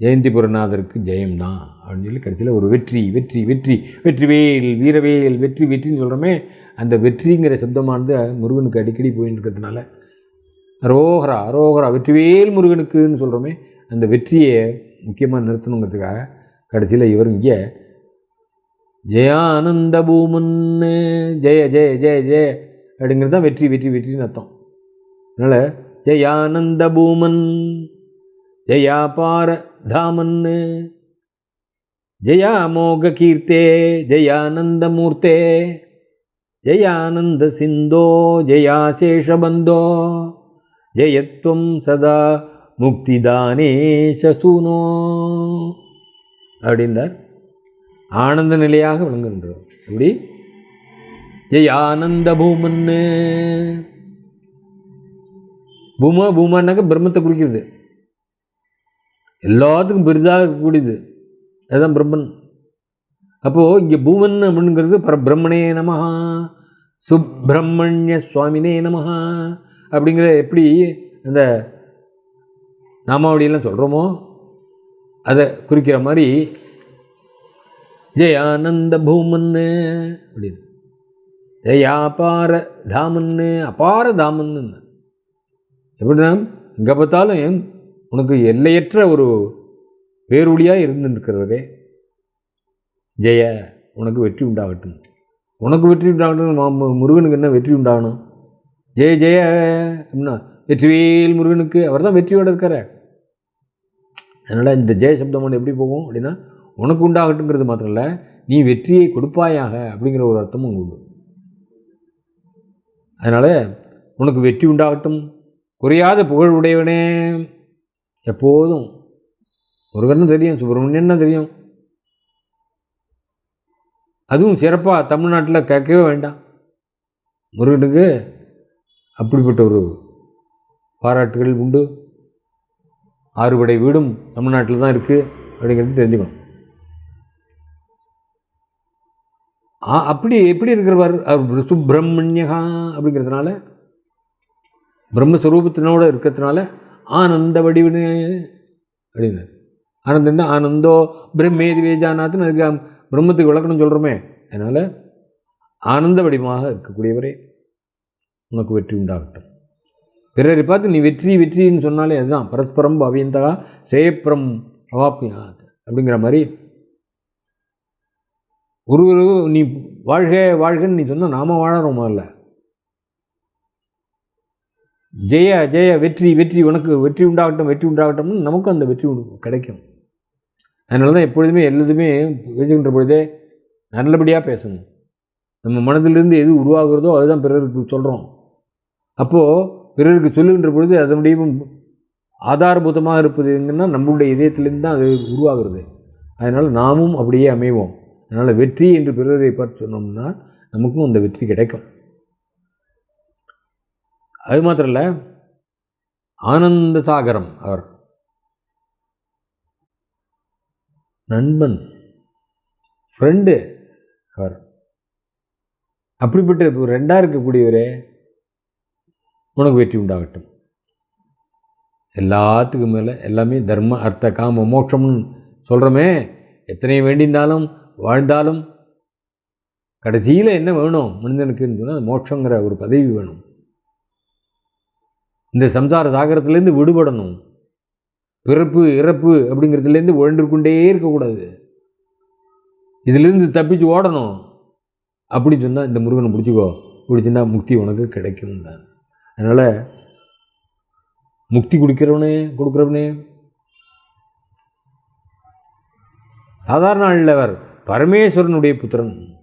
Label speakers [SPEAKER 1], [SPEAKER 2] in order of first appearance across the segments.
[SPEAKER 1] ஜெயந்திபுரநாதருக்கு ஜெயம்தான் அப்படின்னு சொல்லி கடைசியில் ஒரு வெற்றி வெற்றி வெற்றி வெற்றிவேல் வீரவேல் வெற்றி வெற்றின்னு சொல்கிறோமே அந்த வெற்றிங்கிற சப்தமானது முருகனுக்கு அடிக்கடி போயின்னு இருக்கிறதுனால அரோகரா அரோகரா வெற்றிவேல் முருகனுக்குன்னு சொல்கிறோமே அந்த வெற்றியை முக்கியமாக நிறுத்தணுங்கிறதுக்காக கடைசியில் இவர் இங்கே ஜெயானந்த பூமன்னு ஜெய ஜெய ஜெய ஜெய அப்படிங்கிறது தான் வெற்றி வெற்றி வெற்றின்னு அர்த்தம். அதனால் ஜெயானந்த பூமன் ஜெயாபார தாமன்னு. ஜெயா மோக கீர்த்தே ஜெயானந்தமூர்த்தே ஜயானந்த சிந்தோ ஜெயாசேஷபந்தோ ஜெயத்வம் சதா முக்திதானே சசூனோ. அப்படின்றார். ஆனந்த நிலையாக விளங்குகின்றோம் எப்படி? ஜெயானந்த பூமன்னு. பூம பூமன்னாக்க பிரம்மத்தை குறிக்கிறது. எல்லாத்துக்கும் பெரிதாக இருக்கக்கூடியது. அதுதான் பிரம்மன். அப்போது இங்கே பூமன் அப்படிங்கிறது பரபிரம்மனே நமஹா சுப்பிரமணிய சுவாமினே நமஹா அப்படிங்கிற எப்படி அந்த நாமாவளியெல்லாம் சொல்கிறோமோ அதை குறிக்கிற மாதிரி ஜெயானந்த பூமன்னு அப்படின்னு. ஜெயாபார தாமன்னு அபார தாமன்னு. எப்படின்னா இங்கே பார்த்தாலும் உனக்கு எல்லையற்ற ஒரு பேரொழியாக இருந்துருக்கிறவரே. ஜெய உனக்கு வெற்றி உண்டாகட்டும். உனக்கு வெற்றி உண்டாகட்டும். முருகனுக்கு என்ன வெற்றி உண்டாகணும்? ஜெய ஜெய அப்படின்னா வெற்றிவேல் முருகனுக்கு அவர் தான் வெற்றியோடு இருக்கார். அதனால் இந்த ஜெய சப்தம் எப்படி போகும் அப்படின்னா உனக்கு உண்டாகட்டுங்கிறது மாத்திரம் இல்லை நீ வெற்றியை கொடுப்பாயாக அப்படிங்கிற ஒரு அர்த்தமும் உண்டு. அதனால் உனக்கு வெற்றி உண்டாகட்டும். குறையாத புகழ் உடையவனே. எப்போதும் முருகன்னு தெரியும் சுப்பிரமணியன்னு தெரியும்? அதுவும் சிறப்பாக தமிழ்நாட்டில் கேட்கவே வேண்டாம். முருகனுக்கு அப்படிப்பட்ட ஒரு பாராட்டுகள் உண்டு. ஆறுபடை வீடும் தமிழ்நாட்டில் தான் இருக்குது அப்படிங்கிறது தெரிஞ்சுக்கணும். ஆ அப்படி எப்படி இருக்கிறவர்? அவர் சுப்பிரமணியகா அப்படிங்கிறதுனால பிரம்மஸ்வரூபத்தினோட இருக்கிறதுனால ஆனந்த வடிவினு. அப்படின்னாரு ஆனந்தம் தான் ஆனந்தோ பிரம்மேதி வேஜானாத்துன்னு அதுக்கு பிரம்மத்துக்கு விளக்கணும் சொல்கிறோமே அதனால் ஆனந்த வடிவமாக இருக்கக்கூடியவரே உனக்கு வெற்றி உண்டாகட்டும். பிறரை பார்த்து நீ வெற்றி வெற்றின்னு சொன்னாலே அதுதான். பரஸ்பரம் பவியந்தகா சேயப்புறம் அவாப்பியாத் அப்படிங்கிற மாதிரி ஒரு ஒரு நீ வாழ்க வாழ்கன்னு நீ சொன்னால் நாம வாழறோம் முதல்ல ஜெய ஜெய வெற்றி வெற்றி உனக்கு வெற்றி உண்டாகட்டும் வெற்றி உண்டாகட்டும்னு நமக்கும் அந்த வெற்றி கிடைக்கும். அதனால தான் எப்பொழுதுமே எல்லாத்துமே பேசுகின்ற பொழுதே நல்லபடியாக பேசணும். நம்ம மனதிலிருந்து எது உருவாகிறதோ அதுதான் பிறருக்கு சொல்கிறோம் அப்போது பிறருக்கு சொல்லுகின்ற பொழுது அதனுடைய ஆதாரபூதமாக இருப்பது எங்கன்னா நம்மளுடைய இதயத்திலேருந்து தான் அது உருவாகிறது. அதனால் நாமும் அப்படியே அமைவோம். அதனால் வெற்றி என்று பிறரை பார்த்து சொன்னோம்னா நமக்கும் அந்த வெற்றி கிடைக்கும். அது மாத்திரம் இல்லை ஆனந்த சாகரம் அவர். நண்பன் ஃப்ரெண்டு அவர். அப்படிப்பட்ட இப்போ ரெண்டாக இருக்கக்கூடியவரே உனக்கு வெற்றி உண்டாகட்டும். எல்லாத்துக்கும் மேலே எல்லாமே தர்ம அர்த்த காம மோட்சம்னு சொல்கிறோமே எத்தனை வேண்டினாலும் வாழ்ந்தாலும் கடைசியில் என்ன வேணும்? மனிதனுக்குன்னு சொன்னால் மோட்சங்கிற ஒரு பதவி வேணும். இந்த சம்சார சாகரத்துலேருந்து விடுபடணும். பிறப்பு இறப்பு அப்படிங்கிறதுலேருந்து உழன்று கொண்டே இருக்கக்கூடாது. இதுலேருந்து தப்பிச்சு ஓடணும். அப்படி சொன்னால் இந்த முருகனை பிடிச்சிக்கோ. பிடிச்சின்னா முக்தி உனக்கு கிடைக்கும் தான். அதனால் முக்தி கொடுக்கிறவனே கொடுக்குறவனே. சாதாரண ஆளவர் பரமேஸ்வரனுடைய புத்திரன்.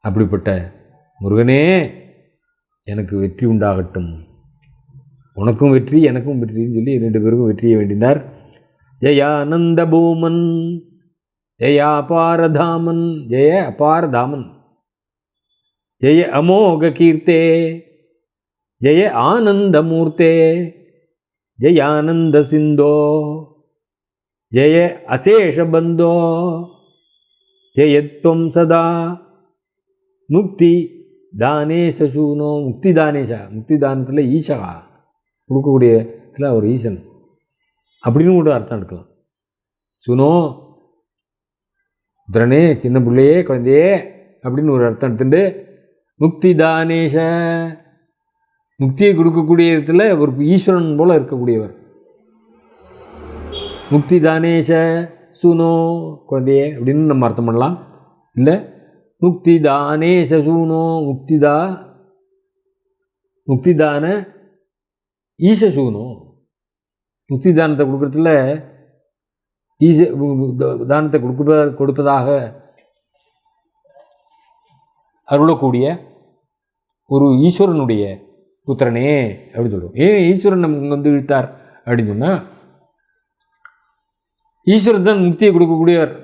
[SPEAKER 1] அப்படிப்பட்ட முருகனே எனக்கு வெற்றி உண்டாகட்டும். உனக்கும் வெற்றி எனக்கும் வெற்றின்னு சொல்லி ரெண்டு பேருக்கும் வெற்றியை வேண்டினார். ஜெயானந்த பூமன் ஜெய அபாரதாமன் ஜெய அபாரதாமன் ஜெய அமோக கீர்த்தே ஜெய ஆனந்தமூர்த்தே ஜெயானந்த சிந்தோ ஜெய அசேஷபந்தோ ஜெயத்வம் சதா முக்தி தானே சசூனோ முக்தி தானேஷா முக்தி தானத்தில் ஈஷா. கொடுக்கக்கூடிய இதில் ஒரு ஈசன். அப்படின்னு கூட அர்த்தம் எடுக்கலாம். சுனோ புத்திரனே சின்ன பிள்ளையே குழந்தையே அப்படின்னு ஒரு அர்த்தம் எடுத்துட்டு முக்தி தானேஷ முக்தியை கொடுக்கக்கூடிய இடத்துல ஒரு ஈஸ்வரன் போல் இருக்கக்கூடியவர். முக்தி தானேஷ சுனோ குழந்தையே அப்படின்னு நம்ம அர்த்தம் பண்ணலாம். இல்லை முக்திதானே சசூனோ முக்திதா முக்திதான ஈசசூனோ. முக்தி தானத்தை கொடுக்கறதுல ஈச தானத்தை கொடுப்ப கொடுப்பதாக அருளக்கூடிய ஒரு ஈஸ்வரனுடைய புத்திரனே அப்படின்னு சொல்லுவோம் ஏன் ஈஸ்வரன் நமக்கு வந்து இழுத்தார் அப்படின்னு சொன்னால் ஈஸ்வரன் தான் முக்தியை கொடுக்கக்கூடியவர்.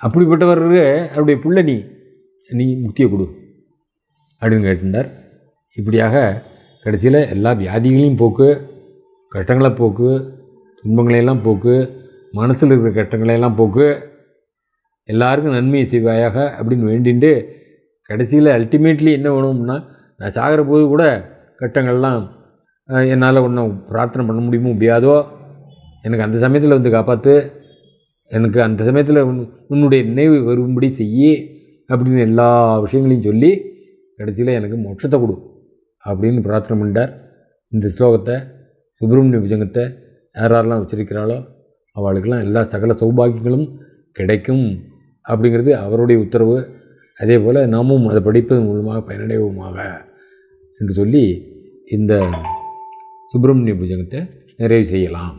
[SPEAKER 1] அப்படிப்பட்டவர் அவருடைய பிள்ளை நீ. நீ முக்தியை கொடு. அப்படின்னு கேட்டிருந்தார். இப்படியாக கடைசியில் எல்லா வியாதிகளையும் போக்கு கஷ்டங்களை போக்கு துன்பங்களையெல்லாம் போக்கு மனசில் இருக்கிற கஷ்டங்களையெல்லாம் போக்கு எல்லாருக்கும் நன்மையை செய்வாயாக அப்படின்னு வேண்டிண்டு கடைசியில் அல்டிமேட்லி என்ன வேணும்னா நான் சாகிற போது கூட கட்டங்கள்லாம் என்னால் ஒன்றும் பிரார்த்தனை பண்ண முடியுமோ முடியாதோ எனக்கு அந்த சமயத்தில் வந்து காப்பாற்று எனக்கு அந்த சமயத்தில் உன் உன்னுடைய நினைவு வரும்படி செய்யி அப்படின்னு எல்லா விஷயங்களையும் சொல்லி கடைசியில் எனக்கு மோட்சத்தை கொடு அப்படின்னு பிரார்த்தனை பண்ணிட்டார். இந்த ஸ்லோகத்தை சுப்பிரமணிய புஜங்கத்தை யார் யாரெல்லாம் வச்சிருக்கிறாளோ அவளுக்கெல்லாம் எல்லா சகல சௌபாகியங்களும் கிடைக்கும் அப்படிங்கிறது அவருடைய உத்தரவு. அதே போல் நாமும் அதை படிப்பதன் மூலமாக பயனடைவோமாக என்று சொல்லி இந்த சுப்பிரமணிய புஜங்கத்தை நிறைவு செய்யலாம்.